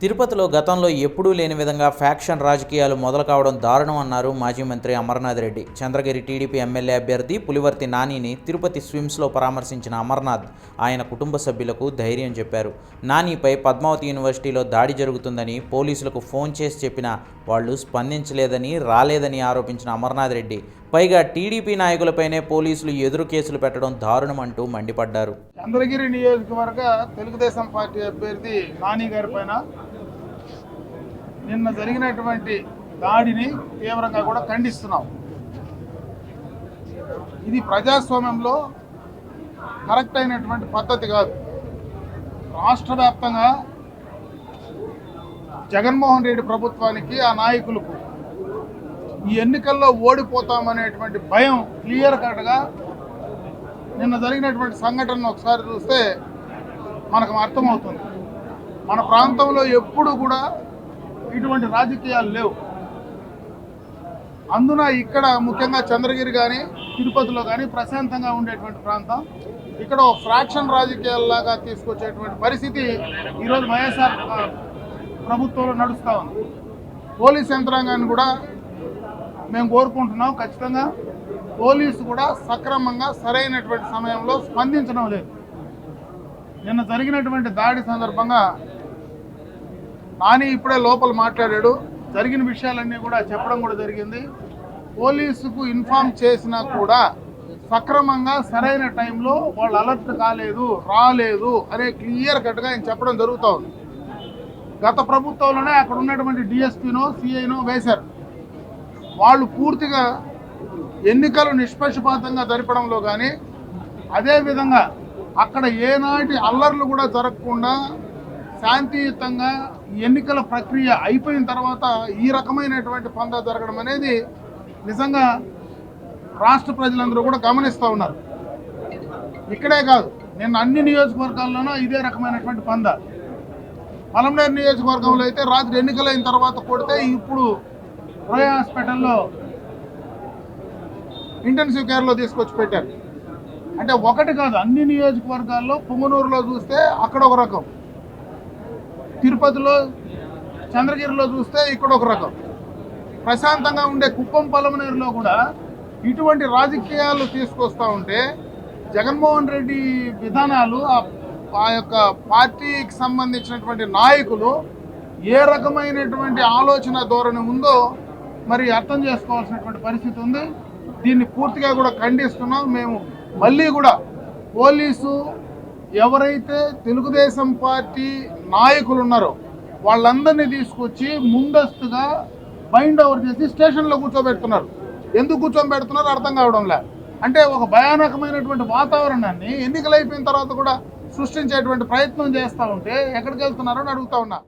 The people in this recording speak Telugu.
తిరుపతిలో గతంలో ఎప్పుడూ లేని విధంగా ఫ్యాక్షన్ రాజకీయాలు మొదలు కావడం దారుణం అన్నారు మాజీ మంత్రి అమర్నాథ్ రెడ్డి. చంద్రగిరి టీడీపీ ఎమ్మెల్యే అభ్యర్థి పులివర్తి నానిని తిరుపతి స్విమ్స్లో పరామర్శించిన అమర్నాథ్ ఆయన కుటుంబ సభ్యులకు ధైర్యం చెప్పారు. నానిపై పద్మావతి యూనివర్సిటీలో దాడి జరుగుతుందని పోలీసులకు ఫోన్ చేసి చెప్పినా వాళ్ళు స్పందించలేదని రాలేదని ఆరోపించిన అమర్నాథ్ రెడ్డి పైగా టీడీపీ నాయకులపైనే పోలీసులు ఎదురు కేసులు పెట్టడం దారుణం అంటూ మండిపడ్డారు. చంద్రగిరి నియోజకవర్గ తెలుగుదేశం పార్టీ అభ్యర్థి నాని గారి పైన నిన్న జరిగినటువంటి దాడిని తీవ్రంగా కూడా ఖండిస్తున్నాం. ఇది ప్రజాస్వామ్యంలో కరెక్ట్ అయినటువంటి పద్ధతి కాదు. రాష్ట్ర వ్యాప్తంగా జగన్మోహన్ రెడ్డి ప్రభుత్వానికి ఆ నాయకులకు ఈ ఎన్నికల్లో ఓడిపోతామనేటువంటి భయం క్లియర్ కట్గా నిన్న జరిగినటువంటి సంఘటనను ఒకసారి చూస్తే మనకు అర్థమవుతుంది. మన ప్రాంతంలో ఎప్పుడు కూడా ఇటువంటి రాజకీయాలు లేవు. అందున ఇక్కడ ముఖ్యంగా చంద్రగిరి కానీ తిరుపతిలో కానీ ప్రశాంతంగా ఉండేటువంటి ప్రాంతం. ఇక్కడ ఒక ఫ్రాక్షన్ రాజకీయాల్లాగా తీసుకొచ్చేటువంటి పరిస్థితి ఈరోజు వైఎస్ఆర్ ప్రభుత్వంలో నడుస్తూ ఉంది. పోలీస్ యంత్రాంగాన్ని కూడా మేము కోరుకుంటున్నాం ఖచ్చితంగా పోలీసు కూడా సక్రమంగా సరైనటువంటి సమయంలో స్పందించడం లేదు. నిన్న జరిగినటువంటి దాడి సందర్భంగా నాని ఇప్పుడే లోపల మాట్లాడాడు. జరిగిన విషయాలన్నీ కూడా చెప్పడం కూడా జరిగింది. పోలీసుకు ఇన్ఫామ్ చేసినా కూడా సక్రమంగా సరైన టైంలో వాళ్ళు అలర్ట్ కాలేదు రాలేదు అనే క్లియర్ కట్గా ఆయన చెప్పడం జరుగుతూ ఉంది గత ప్రభుత్వంలోనే అక్కడ ఉన్నటువంటి డిఎస్పీనో సిఐనో వేశారు. వాళ్ళు పూర్తిగా ఎన్నికలు నిష్పక్షపాతంగా జరపడంలో కానీ అదేవిధంగా అక్కడ ఏనాటి అల్లర్లు కూడా జరగకుండా శాంతియుతంగా ఎన్నికల ప్రక్రియ అయిపోయిన తర్వాత ఈ రకమైనటువంటి పంద జరగడం అనేది నిజంగా రాష్ట్ర ప్రజలందరూ కూడా గమనిస్తూ ఉన్నారు. ఇక్కడే కాదు నేను అన్ని నియోజకవర్గాల్లోనూ ఇదే రకమైనటువంటి పంద. పలమనేరు నియోజకవర్గంలో అయితే రాత్రి ఎన్నికలైన తర్వాత కొడితే ఇప్పుడు రోయా హాస్పిటల్లో ఇంటెన్సివ్ కేర్లో తీసుకొచ్చి పెట్టారు. అంటే ఒకటి కాదు అన్ని నియోజకవర్గాల్లో పుంగనూరులో చూస్తే అక్కడ ఒక రకం. తిరుపతిలో చంద్రగిరిలో చూస్తే ఇక్కడ ఒక రకం. ప్రశాంతంగా ఉండే కుప్పం పలమనేరులో కూడా ఇటువంటి రాజకీయాలు తీసుకొస్తూ ఉంటే జగన్మోహన్ రెడ్డి విధానాలు ఆ- ఆ యొక్క పార్టీకి సంబంధించినటువంటి నాయకులు ఏ రకమైనటువంటి ఆలోచన ధోరణి ఉందో మరి అర్థం చేసుకోవాల్సినటువంటి పరిస్థితి ఉంది. దీన్ని పూర్తిగా కూడా ఖండిస్తున్నాం. మేము మళ్ళీ కూడా పోలీసు ఎవరైతే తెలుగుదేశం పార్టీ నాయకులు ఉన్నారో వాళ్ళందరినీ తీసుకొచ్చి ముందస్తుగా బైండ్ ఓవర్ చేసి స్టేషన్లో కూర్చోబెడుతున్నారు. ఎందుకు కూర్చోబెడుతున్నారో అర్థం కావడం లే అంటే ఒక భయానకమైనటువంటి వాతావరణాన్ని ఎన్నికలు అయిపోయిన తర్వాత కూడా సృష్టించేటువంటి ప్రయత్నం చేస్తూ ఉంటే ఎక్కడికి వెళ్తున్నారో అని అడుగుతా ఉన్నా.